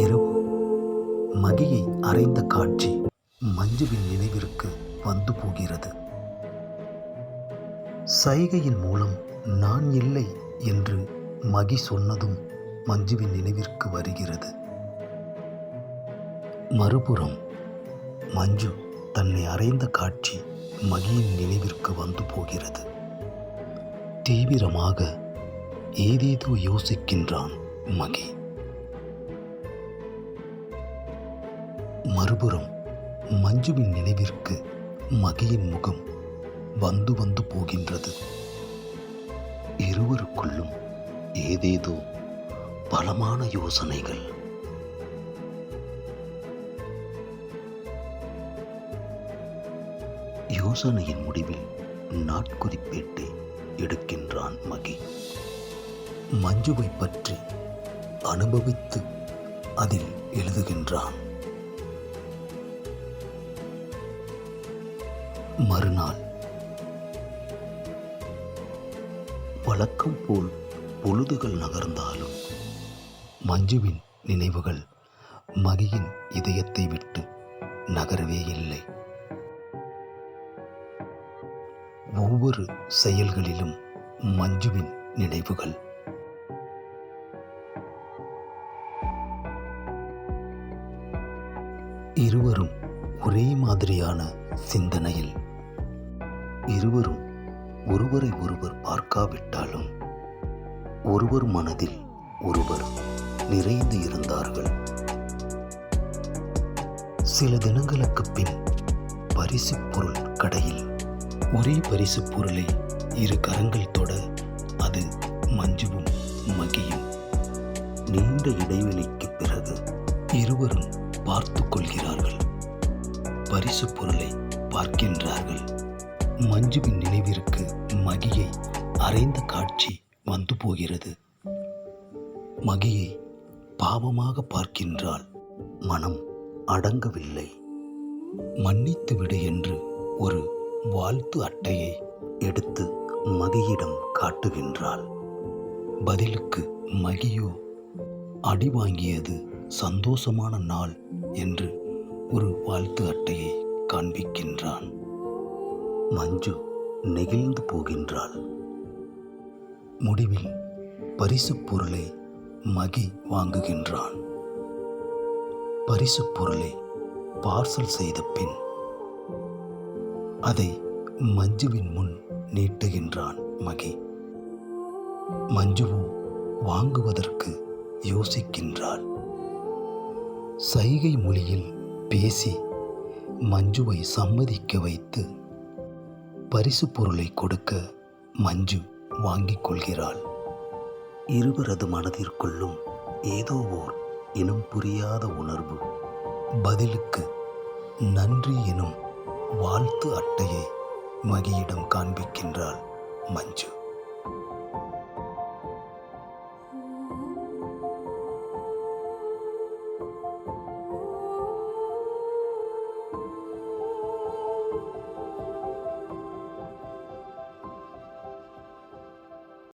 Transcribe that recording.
இரவு. மகியை அறைந்த காட்சி மஞ்சுவின் நினைவிற்கு வந்து போகிறது. சைகையின் மூலம் நான் இல்லை என்று மகி சொன்னதும் மஞ்சுவின் நினைவிற்கு வருகிறது. மறுபுறம் மஞ்சு தன்னை அறைந்த காட்சி மகியின் நினைவிற்கு வந்து போகிறது. தீவிரமாக ஏதேதோ யோசிக்கின்றான் மகி. மறுபுறம் மஞ்சுவின் நினைவிற்கு மகியின் முகம் வந்து வந்து போகின்றது. இருவருக்குள்ளும் ஏதேதோ பலமான யோசனைகள். யோசனையின் முடிவில் நாட்குறிப்பேட்டை எடுக்கின்றான் மகி. மஞ்சுவை பற்றி அனுபவித்து அதில் எழுதுகின்றான். மறுநாள் வழக்கம் போல் பொழுதுகள் நகர்ந்தாலும் மஞ்சுவின் நினைவுகள் மகியின் இதயத்தை விட்டு நகரவே இல்லை. ஒவ்வொரு செயல்களிலும் மஞ்சுவின் நினைவுகள். இருவரும் ஒரே மாதிரியான சிந்தனையில். இருவரும் ஒருவரை ஒருவர் பார்க்காவிட்டாலும் ஒருவர் மனதில் ஒருவர் நிறைந்து இருந்தார்கள். சில தினங்களுக்கு பின் பரிசு பொருள் கடையில் ஒரே பரிசு பொருளை இரு கரங்கள் தொட அது மஞ்சுவும் மகியும். நீண்ட இடைவெளிக்கு பிறகு இருவரும் பார்த்து கொள்கிறார்கள். பரிசு பொருளை பார்க்கின்றார்கள். மஞ்சுவின் நினைவிற்கு மகியை அறைந்த காட்சி வந்து போகிறது. மகியை பாவமாக பார்க்கின்றால் மனம் அடங்கவில்லை. மன்னித்து விடு என்று ஒரு வாழ்த்து அட்டையை எடுத்து மகியிடம் காட்டுகின்றாள். பதிலுக்கு மகியோ அடி வாங்கியது சந்தோஷமான நாள் என்று ஒரு வாழ்த்து அட்டையை காண்பிக்கின்றான். மஞ்சு நெகிழ்ந்து போகின்றாள். முடிவில் பரிசுப் பொருளை மகி வாங்குகின்றான். பரிசுப் பொருளை பார்சல் செய்த பின் அதை மஞ்சுவின் முன் நீட்டுகின்றான் மகி. மஞ்சுவோ வாங்குவதற்கு யோசிக்கின்றாள். சைகை மொழியில் பேசி மஞ்சுவை சம்மதிக்க வைத்து பரிசு பொருளை கொடுக்க மஞ்சு வாங்கிக் கொள்கிறாள். இருவரது மனதிற்குள்ளும் ஏதோ ஓர் இனம் புரியாத உணர்வு. பதிலுக்கு நன்றி எனும் வாழ்த்து அட்டையை மகியிடம் காண்பிக்கின்றாள் மஞ்சு.